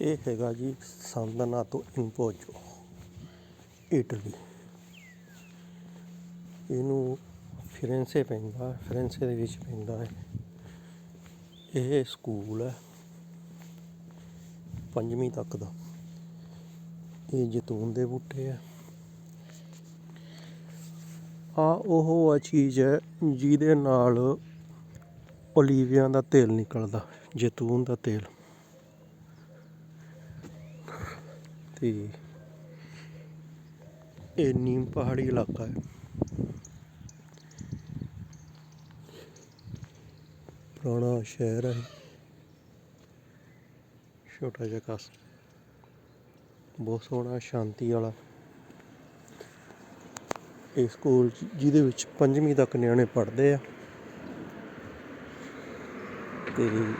ਇਹ ਹੈਗਾ ਜੀ ਸੰਦਨਾਤੋ ਇੰਪੋਜੋ ਇਟਲੀ। ਇਹਨੂੰ ਫਿਰੈਂਸੇ ਪੈਂਦਾ, ਫਿਰੈਂਸੇ ਦੇ ਵਿੱਚ ਪੈਂਦਾ ਹੈ। ਇਹ ਸਕੂਲ ਹੈ, ਪੰਜਵੀਂ ਤੱਕ ਦਾ। ਇਹ ਜੈਤੂਨ ਦੇ ਬੂਟੇ ਆ ਆ ਉਹ ਆ ਚੀਜ਼ ਹੈ ਜਿਹਦੇ ਨਾਲ ਓਲੀਵਿਆਂ ਦਾ ਤੇਲ ਨਿਕਲਦਾ, ਜੈਤੂਨ ਦਾ ਤੇਲ। ਤੇ ਇਹ ਨੀਮ ਪਹਾੜੀ ਇਲਾਕਾ ਹੈ। ਪੁਰਾਣਾ ਸ਼ਹਿਰ ਹੈ ਛੋਟਾ ਜਿਹਾ ਕਸ ਬਹੁਤ ਸੋਹਣਾ, ਸ਼ਾਂਤੀ ਵਾਲਾ। ਇਹ ਸਕੂਲ ਜਿਹਦੇ ਵਿੱਚ ਪੰਜਵੀਂ ਤੱਕ ਨਿਆਣੇ ਪੜ੍ਹਦੇ ਆ। ਤੇ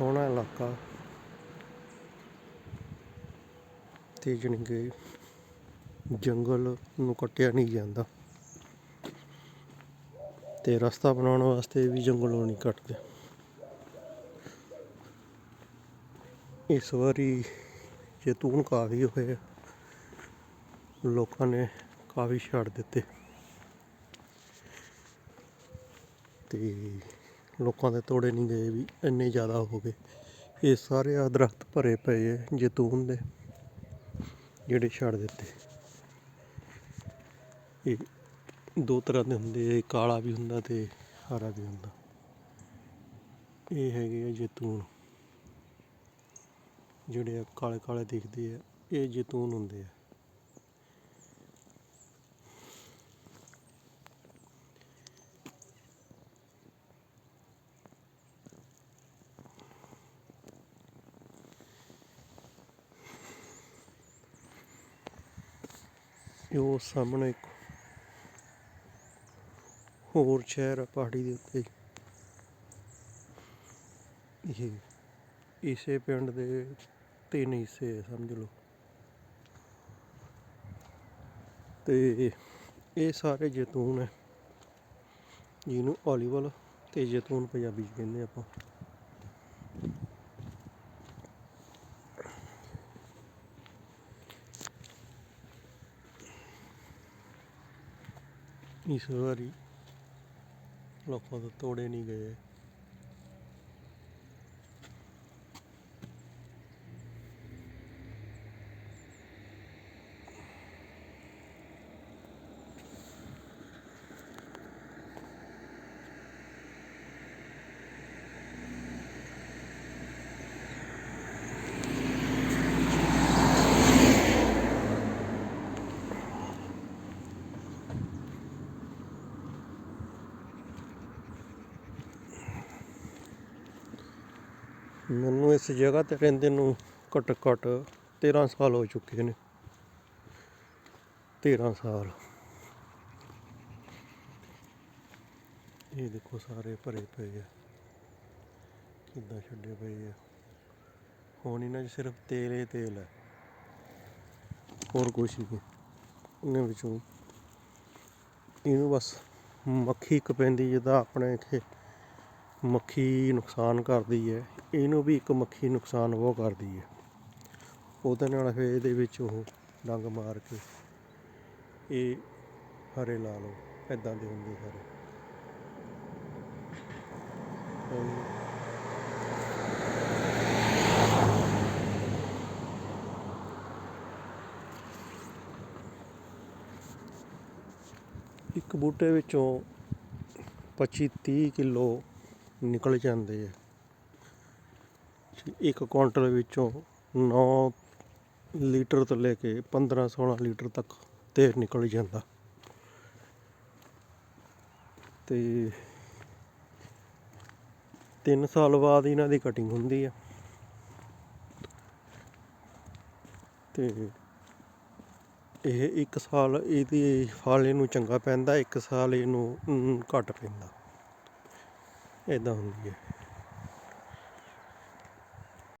ਸੋਹਣਾ ਇਲਾਕਾ। ਤੇ ਜਾਣੀ ਕਿ ਜੰਗਲ ਨੂੰ ਕੱਟਿਆ ਨਹੀਂ ਜਾਂਦਾ। ਤੇ ਰਸਤਾ ਬਣਾਉਣ ਵਾਸਤੇ ਵੀ ਜੰਗਲ ਨੂੰ ਨਹੀਂ ਕੱਟਦੇ। ਇਸ ਵਾਰੀ ਜੈਤੂਨ ਕਾਫੀ ਹੋਏ ਲੋਕਾਂ ਨੇ ਕਾਫੀ ਛੱਡ ਦਿੱਤੇ। ਤੇ ਲੋਕਾਂ ਦੇ ਤੋੜੇ ਨਹੀਂ ਗਏ ਵੀ ਇੰਨੇ ਜ਼ਿਆਦਾ ਹੋ ਗਏ। ਇਹ ਸਾਰੇ ਆ ਦਰਖਤ ਭਰੇ ਪਏ ਹੈ ਜੈਤੂਨ ਦੇ, ਜਿਹੜੇ ਛੱਡ ਦਿੱਤੇ। ਇਹ ਦੋ ਤਰ੍ਹਾਂ ਦੇ ਹੁੰਦੇ ਆ ਕਾਲਾ ਵੀ ਹੁੰਦਾ ਤੇ ਹਰਾ ਵੀ ਹੁੰਦਾ। ਇਹ ਹੈਗੇ ਆ ਜੈਤੂਨ। ਜਿਹੜੇ ਆ ਕਾਲੇ ਕਾਲੇ ਦਿਖਦੇ ਆ, ਇਹ ਜੈਤੂਨ ਹੁੰਦੇ ਆ। ਇਹ ਸਾਹਮਣੇ ਇੱਕ ਹੋਰ ਸ਼ਹਿਰ ਆ ਪਹਾੜੀ ਦੇ ਉੱਤੇ। ਇਹ ਇਸੇ ਪਿੰਡ ਦੇ ਤਿੰਨ ਹਿੱਸੇ ਆ, ਸਮਝ ਲਓ। ਤੇ ਇਹ ਸਾਰੇ ਜੈਤੂਨ ਹੈ ਜਿਹਨੂੰ ਓਲੀਵਲ ਤੇ ਜੈਤੂਨ ਪੰਜਾਬੀ ਚ ਕਹਿੰਦੇ ਆਪਾਂ। ਇਸ ਵਾਰੀ ਲੋਕਾਂ ਤੋਂ ਤੋੜੇ ਨਹੀਂ ਗਏ ਮੈਨੂੰ ਇਸ ਜਗ੍ਹਾ ਤੇ ਰਹਿੰਦੇ ਨੂੰ ਘੱਟ ਘੱਟ 13 ਸਾਲ ਹੋ ਚੁੱਕੇ ਨੇ। 13 ਸਾਲ। ਇਹ ਦੇਖੋ ਸਾਰੇ ਭਰੇ ਪਏ ਆ। ਕਿੱਦਾਂ ਛੱਡੇ ਪਏ ਆ। ਹੁਣ ਇਹਨਾਂ 'ਚ ਸਿਰਫ ਤੇਲ ਹੀ ਤੇਲ ਹੈ ਹੋਰ ਕੁਝ ਨਹੀਂ। ਇਹਨਾਂ ਵਿੱਚੋਂ ਇਹਨੂੰ ਬਸ ਮੱਖੀ ਇੱਕ ਪੈਂਦੀ ਜਿਹਦਾ ਆਪਣੇ ਇੱਥੇ ਮੱਖੀ ਨੁਕਸਾਨ ਕਰਦੀ ਹੈ, ਇਹਨੂੰ ਵੀ ਇੱਕ ਮੱਖੀ ਨੁਕਸਾਨ ਬਹੁਤ ਕਰਦੀ ਹੈ। ਉਹਦੇ ਨਾਲ ਫਿਰ ਇਹਦੇ ਵਿੱਚ ਉਹ ਡੰਗ ਮਾਰ ਕੇ ਇਹ ਹਰੇ ਲਾ ਲਓ ਇਦਾਂ ਦੇ ਹੁੰਦੇ ਹਰੇ ਇੱਕ ਬੂਟੇ ਵਿੱਚੋਂ 25 30 ਕਿਲੋ ਨਿਕਲ ਜਾਂਦੇ ਆ। ਇੱਕ ਕੁਆਂਟਲ ਵਿੱਚੋਂ 9 ਲੀਟਰ ਤੋਂ ਲੈ ਕੇ 15 16 ਲੀਟਰ ਤੱਕ ਤੇਲ ਨਿਕਲ ਜਾਂਦਾ। ਤੇ 3 ਸਾਲ ਬਾਅਦ ਇਹਨਾਂ ਦੀ ਕਟਿੰਗ ਹੁੰਦੀ ਆ। ਤੇ ਇਹ ਇੱਕ ਸਾਲ ਇਹਦੀ ਫਲ ਇਹਨੂੰ ਚੰਗਾ ਪੈਂਦਾ, ਇੱਕ ਸਾਲ ਇਹਨੂੰ ਘੱਟ ਪੈਂਦਾ। ਇਦਾਂ ਹੁੰਦੀ ਹੈ